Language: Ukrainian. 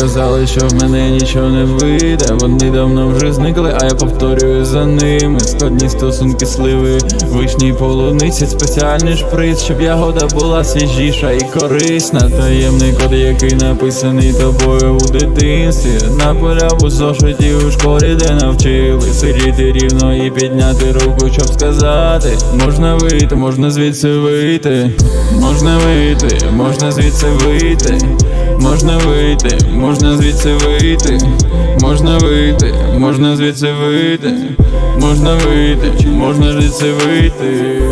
казали, що в мене нічого не вийде. Вони давно вже зникли, а я повторюю за ними. Складні стосунки сливи, вишні полуниці, спеціальний шприц, щоб ягода була свіжіша і корисна. Таємний код, який написаний тобою у дитинстві. На поля у зошиті у школі, де навчили сидіти рівно і підняти руку, щоб сказати. Можна вийти, можна звідси вийти, можна вийти, можна звідси вийти, можна вийти, можна звідси вийти, можна вийти, можна звідси вийти, можна вийти, можна звідси вийти.